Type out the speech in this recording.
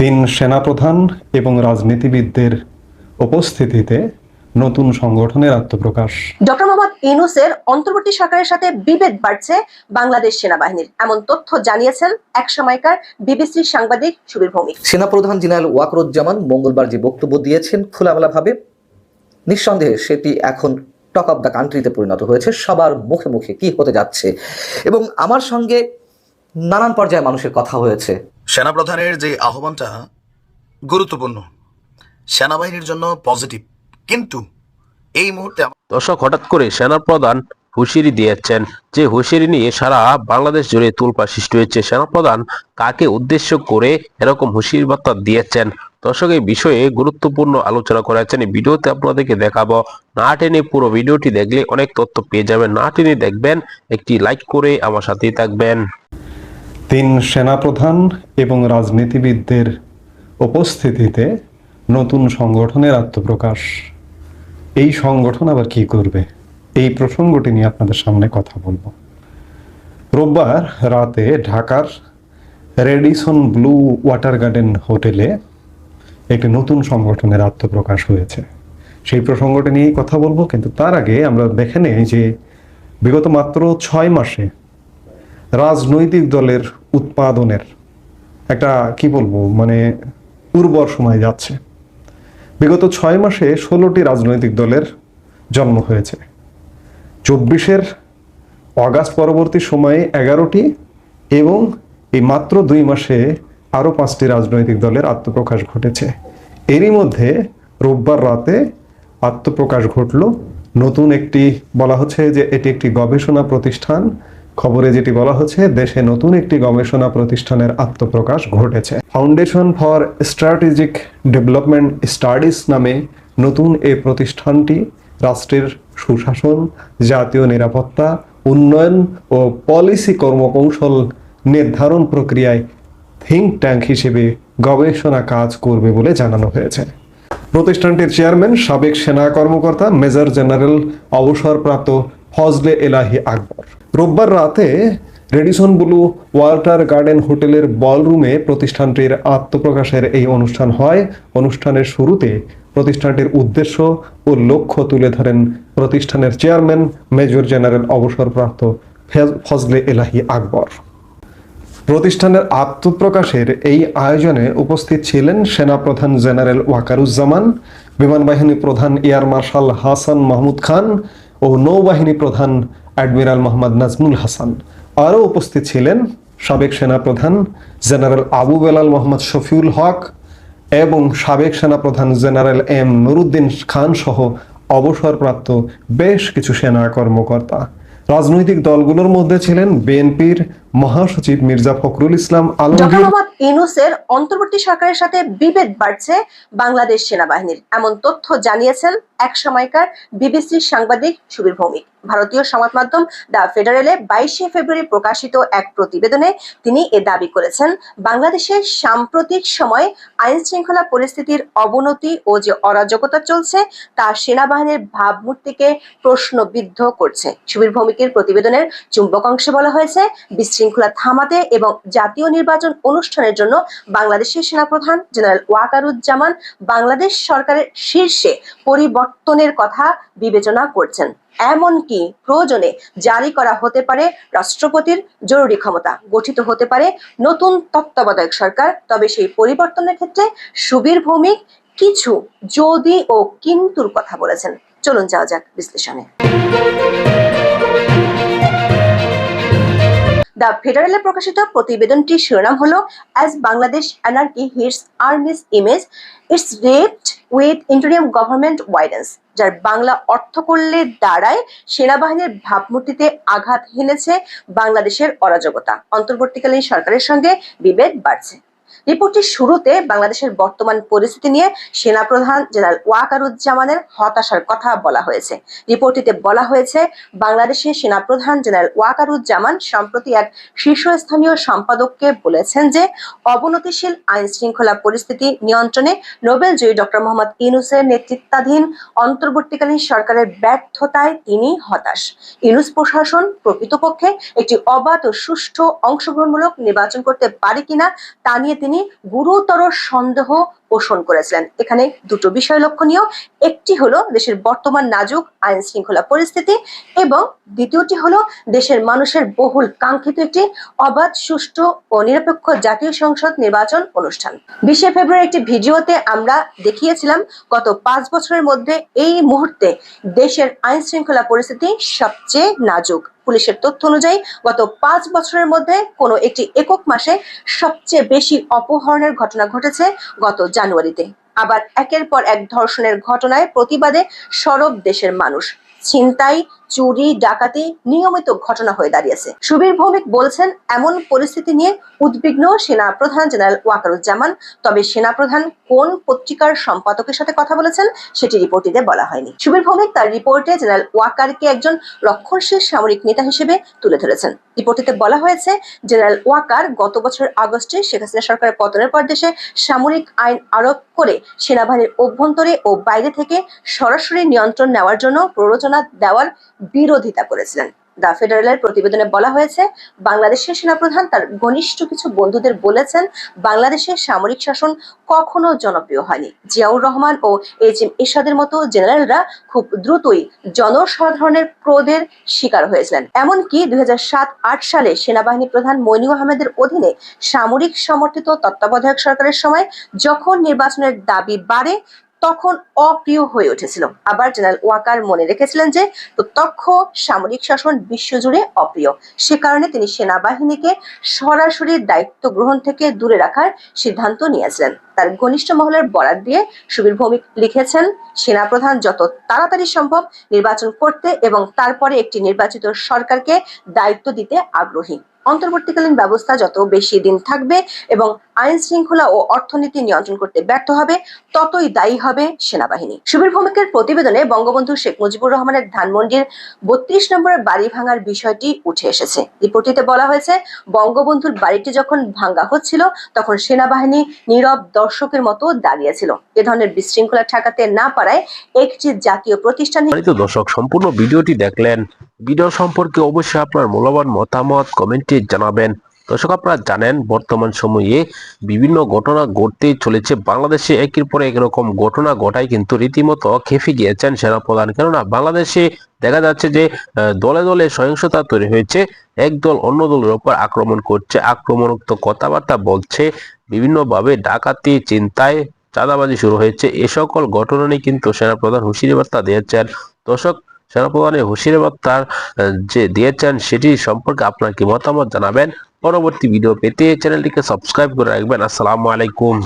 তিন সেনাপ্রধান এবং রাজনীতিবিদদের উপস্থিতিতে নতুন সংগঠনের আত্মপ্রকাশ। ডক্টর মোহাম্মদ ইউনুসের অন্তর্বর্তী সরকারের সাথে বিভেদ বাড়ছে বাংলাদেশ সেনাবাহিনীর। এমন তথ্য জানিয়েছেন এক সময়কার বিবিসি সাংবাদিক সুবীর ভৌমিক। সেনাপ্রধান জেনারেল ওয়াকরুজ্জামান মঙ্গলবার যে বক্তব্য দিয়েছেন খোলামেলাভাবে নিঃসন্দেহে সেটি এখন টক অফ দ্য কান্ট্রিতে পরিণত হয়েছে। সবার মুখে মুখে কি হতে যাচ্ছে? এবং আমার সঙ্গে নানান পর্যায়ে মানুষের কথা হয়েছে। সেনাপ্রধানের যে আহ্বানটা গুরুত্বপূর্ণ। সেনাবাহিনীর জন্য পজিটিভ। কিন্তু এই মুহূর্তে দর্শক, হঠাৎ করে সেনাপ্রধান হুঁশিয়ারি দিয়েছেন যে হুঁশিয়ারি নিয়ে সারা বাংলাদেশ জুড়ে তুলপা সৃষ্টি হয়েছে। সেনাপ্রধান কাকে উদ্দেশ্য করে এরকম হুঁশিয়ারি বার্তা দিয়েছেন? দর্শক, এই বিষয়ে গুরুত্বপূর্ণ আলোচনা করেছেন। এই ভিডিওতে আপনাদেরকে দেখাবো। না টেনে পুরো ভিডিওটি দেখলে অনেক তথ্য পেয়ে যাবেন। না টেনে দেখবেন, একটি লাইক করে আমার সাথেই থাকবেন। তিন সেনাপ্রধান এবং রাজনীতিবিদদের উপস্থিতিতে নতুন সংগঠনের আত্মপ্রকাশ। এই সংগঠন আবার কি করবে? এই প্রসঙ্গটি নিয়ে আপনাদের সামনে কথা বলব। রোববার রাতে ঢাকার রেডিসন ব্লু ওয়াটার গার্ডেন হোটেলে একটি নতুন সংগঠনের আত্মপ্রকাশ হয়েছে। সেই প্রসঙ্গটি নিয়েই কথা বলব, কিন্তু তার আগে আমরা দেখে নেই যে বিগত মাত্র ছয় মাসে রাজনৈতিক দলের উৎপাদনের একটা, কি বলব মানে উর্বর সময় যাচ্ছে। বিগত ছয় মাসে ষোলোটি রাজনৈতিক দলের জন্ম হয়েছে। চব্বিশের অগাস্ট পরবর্তী সময়ে এগারোটি এবং এই মাত্র দুই মাসে আরও পাঁচটি রাজনৈতিক দলের আত্মপ্রকাশ ঘটেছে। এরই মধ্যে রোববার রাতে আত্মপ্রকাশ ঘটল নতুন একটি, বলা হচ্ছে যে এটি একটি গবেষণা প্রতিষ্ঠান খবরে যেটি বলা হচ্ছে, দেশে নতুন একটি গবেষণা প্রতিষ্ঠানের আত্মপ্রকাশ ঘটেছে। Foundation for strategic development studies নামে নতুন এই প্রতিষ্ঠানটি রাষ্ট্রের সুশাসন, জাতীয় নিরাপত্তা, উন্নয়ন ও পলিসি কর্মকৌশল নির্ধারণ প্রক্রিয়ায় থিঙ্ক ট্যাঙ্ক হিসেবে গবেষণা কাজ করবে বলে জানানো হয়েছে। প্রতিষ্ঠানটির চেয়ারম্যান সাবেক সেনা কর্মকর্তা মেজর জেনারেল অবসরপ্রাপ্ত ফজলে এলাহি আকবর। রোববার রাতে রেডিসন ব্লু ওয়াল্টার গার্ডেন হোটেলের বলরুমে প্রতিষ্ঠানটির আত্মপ্রকাশের এই অনুষ্ঠান হয়। অনুষ্ঠানের শুরুতে প্রতিষ্ঠানটির উদ্দেশ্য ও লক্ষ্য তুলে ধরেন প্রতিষ্ঠানের চেয়ারম্যান, মেজর জেনারেল অবসরপ্রাপ্ত ফজলে এলাহি আকবর। প্রতিষ্ঠানের আত্মপ্রকাশের এই আয়োজনে উপস্থিত ছিলেন সেনাপ্রধান জেনারেল ওয়াকারুজ্জামান বিমান বাহিনী প্রধান এয়ার মার্শাল হাসান মাহমুদ খান ও নৌবাহিনী প্রধান অ্যাডমিরাল মোহাম্মদ নাজমুল হাসান। আরও উপস্থিত ছিলেন সাবেক সেনাপ্রধান জেনারেল আবু বেলাল মোহাম্মদ শফিউল হক এবং সাবেক সেনাপ্রধান জেনারেল এম নুরুদ্দিন খান সহ অবসরপ্রাপ্ত বেশ কিছু সেনা কর্মকর্তা। রাজনৈতিক দলগুলোর মধ্যে ছিলেন বিএনপির মহাসচিব মির্জা ফখরুল ইসলাম আলমগীর মোহাম্মদ ইউনুসের অন্তর্বর্তী সরকারের সাথে বিভেদ বাড়ছে বাংলাদেশ সেনাবাহিনীর। এমন তথ্য জানিয়েছেন এক সময়কার বিবিসি সাংবাদিক সুবীর ভৌমিক। ভারতীয় সংবাদ মাধ্যম দ্য ফেডারেলে বাইশে ফেব্রুয়ারি প্রকাশিত এক প্রতিবেদনে তিনি এ দাবি করেছেন, বাংলাদেশের সাম্প্রতিক সময়ে আইন শৃঙ্খলা পরিস্থিতির অবনতি ও যে অরাজকতা চলছে, তা সেনাবাহিনীর ভাবমূর্তিকে প্রশ্নবিদ্ধ করছে। সুবীর ভৌমিকের প্রতিবেদনের চুম্বক অংশে বলা হয়েছে, বিশৃঙ্খলা থামাতে এবং জাতীয় নির্বাচন অনুষ্ঠানের জন্য বাংলাদেশের সেনাপ্রধান জেনারেল ওয়াকারুজ্জামান বাংলাদেশ সরকারের শীর্ষে পরিবর্তনের কথা বিবেচনা করছেন। এমনকি প্রয়োজনে জারি করা হতে পারে রাষ্ট্রপতির জরুরি ক্ষমতা, গঠিত হতে পারে নতুন তত্ত্বাবধায়ক সরকার, তবে সেই পরিবর্তনের ক্ষেত্রে সুবীর ভৌমিক কিছু যদি ও কিন্তুর কথা বলেছেন। চলুন যাওয়া যাক বিশ্লেষণে। দ্য ফেডারেলে প্রকাশিত প্রতিবেদনটির শিরোনাম হলো as Bangladesh anarchy hits earnest image its wrapped with interim government widens যার বাংলা অর্থ করলে দাঁড়ায়, সেনাবাহিনীর ভাবমূর্তিতে আঘাত হেনেছে বাংলাদেশের অরাজকতা। অন্তর্বর্তীকালীন সরকারের সঙ্গে বিভেদ বাড়ছে। রিপোর্টটির শুরুতে বাংলাদেশের বর্তমান পরিস্থিতি নিয়ে সেনাপ্রধান জেনারেল ওয়াকারুজ্জামানের হতাশার কথা বলা হয়েছে। রিপোর্টটিতে বলা হয়েছে, বাংলাদেশের সেনাপ্রধান জেনারেল ওয়াকারুজ্জামান সম্প্রতি এক শীর্ষস্থানীয় সম্পাদককে বলেছেন যে, অবনতিশীল আইন শৃঙ্খলা পরিস্থিতি নিয়ন্ত্রণে নোবেল জয়ী ডক্টর মোহাম্মদ ইনুসের নেতৃত্বাধীন অন্তর্বর্তীকালীন সরকারের ব্যর্থতায় তিনি হতাশ। ইনুস প্রশাসন প্রকৃতপক্ষে একটি অবাধ ও সুষ্ঠু অংশগ্রহণমূলক নির্বাচন করতে পারে কিনা তা নিয়ে তিনি গুরুতর সন্দেহ পোষণ করেছিলেন। এখানে দুটো বিষয় লক্ষণীয়। একটি হলো দেশের বর্তমান নাজুক আইন শৃঙ্খলা পরিস্থিতি এবং দ্বিতীয়টি হলো দেশের মানুষের বহুল কাঙ্ক্ষিত একটি অবাধ, সুষ্ঠু ও নিরপেক্ষ জাতীয় সংসদ নির্বাচন অনুষ্ঠান। বিশে ফেব্রুয়ারি একটি ভিডিওতে আমরা দেখিয়েছিলাম, গত পাঁচ বছরের মধ্যে এই মুহূর্তে দেশের আইন শৃঙ্খলা পরিস্থিতি সবচেয়ে নাজুক। পুলিশের তথ্য অনুযায়ী গত পাঁচ বছরের মধ্যে কোনো একটি একক মাসে সবচেয়ে বেশি অপহরণের ঘটনা ঘটেছে গত জানুয়ারিতে। আবার একের পর এক ধর্ষণের ঘটনায় প্রতিবাদে সরব দেশের মানুষ। ছিনতাই চুরি, ডাকাতি নিয়মিত ঘটনা হয়ে দাঁড়িয়েছে। সুবীর ভৌমিক বলছেন, এমন পরিস্থিতি নিয়ে উদ্বিগ্ন সেনা প্রধান জেনারেল ওয়াকারুজ্জামান। তবে সেনা প্রধান কোন পত্রিকার সম্পাদকের সাথে কথা বলেছেন, সেটি রিপোর্টিতে বলা হয়নি। সুবীর ভৌমিক তার রিপোর্টে জেনারেল ওয়াকারকে একজন রক্ষণশীল সামরিক নেতা হিসেবে তুলে ধরেছেন। রিপোর্টিতে বলা হয়েছে, জেনারেল ওয়াকার গত বছর আগস্টে শেখ হাসিনা সরকারের পতনের পর দেশে সামরিক আইন আরোপ করে সেনাবাহিনীর অভ্যন্তরে ও বাইরে থেকে সরাসরি নিয়ন্ত্রণ নেওয়ার জন্য প্ররোচনা দেওয়ার বিরোধিতা করেছিলেন। দ্য ফেডারেলের প্রতিবেদনে বলা হয়েছে, বাংলাদেশের সেনাপ্রধান তার ঘনিষ্ঠ কিছু বন্ধুদের বলেছেন, বাংলাদেশের সামরিক শাসন কখনো জনপ্রিয় হয়নি। জিয়াউর রহমান ও এইচ এম এরশাদের মতো জেনারেলরা খুব দ্রুতই জনসাধারণের ক্রোধের শিকার হয়েছিলেন। এমনকি দুই হাজার সাত আট সালে সেনাবাহিনী প্রধান মইনু আহমেদের অধীনে সামরিক সমর্থিত তত্ত্বাবধায়ক সরকারের সময় যখন নির্বাচনের দাবি বাড়ে তখন অপ্রিয় হয়ে উঠেছিল। আবার জেনারেল ওয়াকার মনে রেখেছিলেন যে প্রত্যক্ষ সামরিক শাসন বিশ্বজুড়ে অপ্রিয়। সে কারণে তিনি সেনাবাহিনীকে সরাসরি দায়িত্ব গ্রহণ থেকে দূরে রাখার সিদ্ধান্ত নিয়েছিলেন। তার ঘনিষ্ঠ মহলের বরাত দিয়ে সুবীর ভৌমিক লিখেছেন, সেনাপ্রধান যত তাড়াতাড়ি সম্ভব নির্বাচন করতে এবং তারপরে একটি নির্বাচিত সরকারকে দায়িত্ব দিতে আগ্রহী। অন্তর্বর্তীকালীন ব্যবস্থা যত বেশি দিন থাকবে এবং আইন শৃঙ্খলা ও অর্থনীতি নিয়ন্ত্রণ করতে ব্যর্থ হবে, ততই দায়ী হবে সেনাবাহিনী। সুবীর ভৌমিকের প্রতিবেদনে বঙ্গবন্ধু শেখ মুজিবুর রহমানের ধানমন্ডির বত্রিশ নম্বরের বাড়ি ভাঙার বিষয়টি উঠে এসেছে। রিপোর্টটিতে বলা হয়েছে, বঙ্গবন্ধুর বাড়িটি যখন ভাঙ্গা হচ্ছিল, তখন সেনাবাহিনী নীরব দর্শকের মতো দাঁড়িয়েছিল। এ ধরনের বিশৃঙ্খলা ঠেকাতে না পারায় একটি জাতীয় প্রতিষ্ঠান দর্শক, সম্পূর্ণ ভিডিওটি দেখলেন। ভিডিও সম্পর্কে অবশ্যই আপনার মূল্যবান মতামত কমেন্টে জানাবেন। দর্শক, আপনারা জানেন বর্তমান সময়ে বিভিন্ন ঘটনা ঘটতেই চলেছে। বাংলাদেশে একের পর এক রকম ঘটনা ঘটায় কিন্তু রীতিমতো খেপে গিয়েছেন সেনাপ্রধান। কেননা বাংলাদেশে দেখা যাচ্ছে যে দলে দলে সহিংসতা তৈরি হয়েছে। এক দল অন্য দলের উপর আক্রমণ করছে। আক্রমণাত্মক কথাবার্তা বলছে। বিভিন্নভাবে ডাকাতি, চিন্তায় চাঁদাবাজি শুরু হয়েছে। এ সকল ঘটনা নিয়ে কিন্তু সেনাপ্রধান হুঁশিয়ারি বার্তা দিয়েছেন। দর্শক, সেনাপ্রধানের হুঁশিয়ারি বার্তার যে দিয়েছেন সেটি সম্পর্কে আপনার কি মতামত জানাবেন? পরবর্তী ভিডিও পেতে চ্যানেলটিকে সাবস্ক্রাইব করে রাখবেন। আসসালামু আলাইকুম।